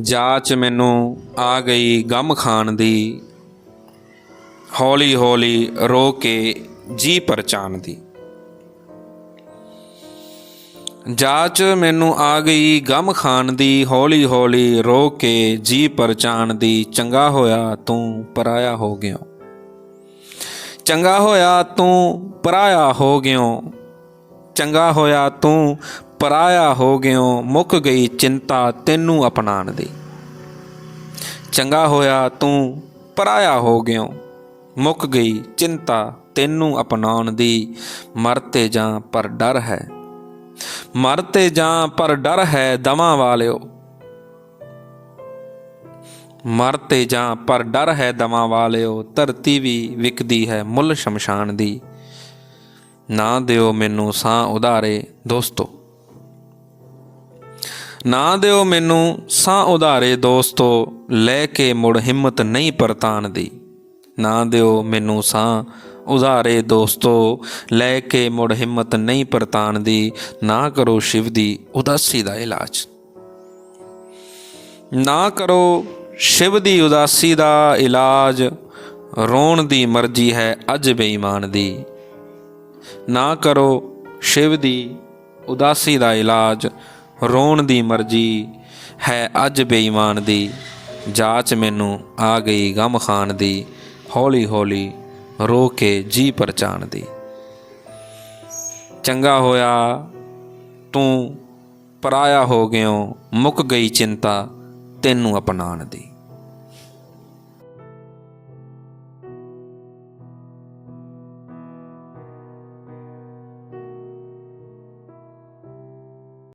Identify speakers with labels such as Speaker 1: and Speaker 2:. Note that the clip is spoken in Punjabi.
Speaker 1: ਜਾਚ ਮੈਨੂੰ ਆ ਗਈ ਗਮ ਖਾਣ ਦੀ। ਹੌਲੀ ਹੌਲੀ ਰੋ ਕੇ ਜੀ ਪਰਚਾਨ ਦੀ। ਜਾਚ ਮੈਨੂੰ ਆ ਗਈ ਗਮ ਖਾਣ ਦੀ। ਹੌਲੀ ਹੌਲੀ ਰੋ ਕੇ ਜੀ ਪਰਚਾਨ ਦੀ। ਚੰਗਾ ਹੋਇਆ ਤੂੰ ਪਰਾਇਆ ਹੋ ਗਿਓ। ਚੰਗਾ ਹੋਇਆ ਤੂੰ ਪਰਾਇਆ ਹੋ ਗਿਓ। ਚੰਗਾ ਹੋਇਆ ਤੂੰ, ਪਰਾਇਆ ਹੋ ਗਿਓ, ਮੁੱਕ ਗਈ ਚਿੰਤਾ ਤੈਨੂੰ ਅਪਣਾਣ ਦੀ। ਚੰਗਾ ਹੋਇਆ ਤੂੰ, ਪਰਾਇਆ ਹੋ ਗਿਓ, ਮੁੱਕ ਗਈ ਚਿੰਤਾ ਤੈਨੂੰ ਅਪਣਾਉਣ ਦੀ। ਮਰਤੇ ਜਾਂ ਪਰ ਡਰ ਹੈ। ਮਰਤੇ ਜਾਂ ਪਰ ਡਰ ਹੈ ਦਮਾਂ ਵਾਲਿਓ। ਮਰਤੇ ਜਾਂ ਪਰ ਡਰ ਹੈ ਦਮਾਂ ਵਾਲਿਓ, ਧਰਤੀ ਵੀ ਵਿਕਦੀ ਹੈ ਮੁੱਲ ਸ਼ਮਸ਼ਾਨ ਦੀ। ਨਾ ਦਿਓ ਮੈਨੂੰ ਸਾਹ ਉਧਾਰੇ ਦੋਸਤੋ। ਨਾ ਦਿਓ ਮੈਨੂੰ ਸਾਹ ਉਧਾਰੇ ਦੋਸਤੋ, ਲੈ ਕੇ ਮੁੜ ਹਿੰਮਤ ਨਹੀਂ ਪਰਤਾਨ ਦੀ। ਨਾ ਦਿਓ ਮੈਨੂੰ ਸਾਹ ਉਧਾਰੇ ਦੋਸਤੋ, ਲੈ ਕੇ ਮੁੜ ਹਿੰਮਤ ਨਹੀਂ ਪਰਤਾਨ ਦੀ। ਨਾ ਕਰੋ ਸ਼ਿਵ ਦੀ ਉਦਾਸੀ ਦਾ ਇਲਾਜ। ਨਾ ਕਰੋ ਸ਼ਿਵ ਦੀ ਉਦਾਸੀ ਦਾ ਇਲਾਜ। ਰੋਣ ਦੀ ਮਰਜ਼ੀ ਹੈ ਅੱਜ ਬੇਈਮਾਨ ਦੀ। ਨਾ ਕਰੋ ਸ਼ਿਵ ਦੀ ਉਦਾਸੀ ਦਾ ਇਲਾਜ, ਰੋਣ ਦੀ ਮਰਜ਼ੀ ਹੈ ਅੱਜ ਬੇਈਮਾਨ ਦੀ। ਜਾਚ ਮੈਨੂੰ ਆ ਗਈ ਗਮ ਖਾਨ ਦੀ, ਹੌਲੀ ਹੌਲੀ ਰੋ ਕੇ ਜੀ ਪਰਚਾਣ ਦੀ। ਚੰਗਾ ਹੋਇਆ ਤੂੰ, ਪਰਾਇਆ ਹੋ ਗਿਓ, ਮੁੱਕ ਗਈ ਚਿੰਤਾ ਤੈਨੂੰ ਅਪਣਾਉਣ ਦੀ।